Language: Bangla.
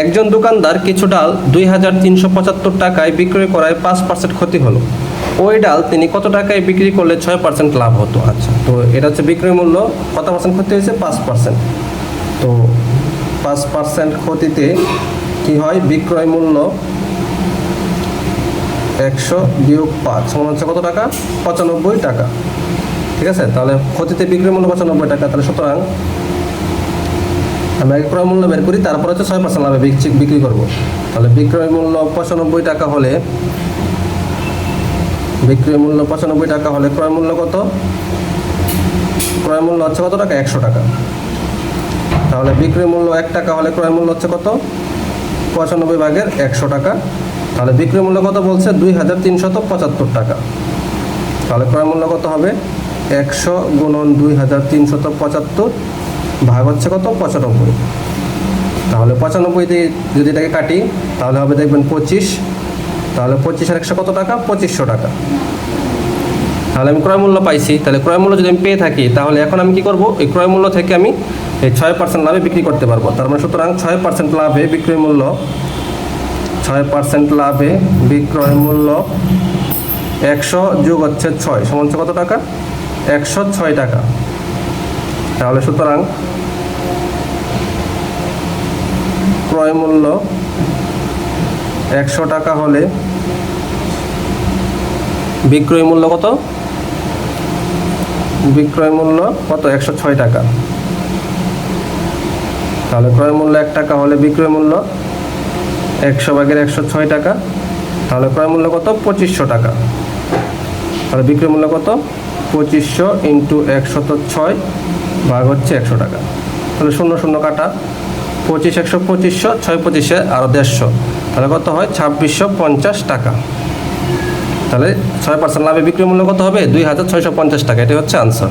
একজন দোকানদার কিছু ডাল দুই হাজার তিনশো পঁচাত্তর টাকায় বিক্রয় করায় পাঁচ পার্সেন্ট ক্ষতি হলো। ওই ডাল তিনি কত টাকায় বিক্রি করলে ছয় পার্সেন্ট লাভ হতো? আচ্ছা তো এটা হচ্ছে বিক্রয় মূল্য। কত পার্সেন্ট ক্ষতি হয়েছে? পাঁচ পার্সেন্ট তো পাঁচ পার্সেন্ট ক্ষতিতে কি হয়? বিক্রয় মূল্য একশো বিয়োগ পাঁচ সমান হচ্ছে কত টাকা? পঁচানব্বই টাকা। ঠিক আছে? তাহলে ক্ষতিতে বিক্রয় মূল্য পঁচানব্বই টাকা। তাহলে সুতরাং আমি আগে ক্রয় মূল্য বের করি, তারপর হচ্ছে ছয় পার্সেন্ট লাভে বিক্রি করব। তাহলে বিক্রয় মূল্য পঁচানব্বই টাকা হলে, বিক্রয় মূল্য পঁচানব্বই টাকা হলে ক্রয় মূল্য কত? ক্রয় মূল্য হচ্ছে কত টাকা? একশো টাকা। তাহলে বিক্রয় মূল্য এক টাকা হলে ক্রয় মূল্য হচ্ছে কত? পঁচানব্বই ভাগের একশো টাকা। তাহলে বিক্রয় মূল্য কত বলছে? দুই হাজার তিনশত পঁচাত্তর টাকা। তাহলে ক্রয় মূল্য কত হবে? একশো গুণন দুই হাজার তিনশত পঁচাত্তর। ভাগ হচ্ছে কত? পঁচানব্বই। তাহলে পঁচানব্বই দিয়ে যদি এটাকে কাটি, তাহলে হবে দেখবেন পঁচিশ। তাহলে পঁচিশ আর একশো কত টাকা? পঁচিশশো টাকা। তাহলে আমি ক্রয় মূল্য পাইছি। তাহলে ক্রয় মূল্য যদি আমি পেয়ে থাকি, তাহলে এখন আমি কি করব? এই ক্রয় মূল্য থেকে আমি এই ছয় পার্সেন্ট লাভে বিক্রি করতে পারব। তার মানে সুতরাং ছয় পার্সেন্ট লাভে বিক্রয় মূল্য, ছয় পার্সেন্ট লাভে বিক্রয় মূল্য একশো যোগ হচ্ছে ছয়। সমান কত টাকা? একশো ছয় টাকা। তাহলে সুতরাং ক্রয় মূল্য একশো টাকা হলে বিক্রয় মূল্য কত? বিক্রয় মূল্য কত? একশো ছয় টাকা। তাহলে ক্রয় মূল্য এক টাকা হলে বিক্রয় মূল্য একশো ভাগের একশো ছয় টাকা। তাহলে ক্রয় মূল্য কত? পঁচিশশো টাকা। তাহলে বিক্রয় মূল্য কত? পঁচিশশো ইন্টু একশত ছয়। ভাগ হচ্ছে একশো টাকা। তাহলে শূন্য শূন্য কাটা। পঁচিশ একশো পঁচিশশো, ছয় পঁচিশে আরও দেড়শো। তাহলে কত হয়? ছাব্বিশশো পঞ্চাশ টাকা। তাহলে ছয় পার্সেন্ট লাভে বিক্রি মূল্য কত হবে? দুই হাজার ছয়শো পঞ্চাশ টাকা। এটি হচ্ছে আনসার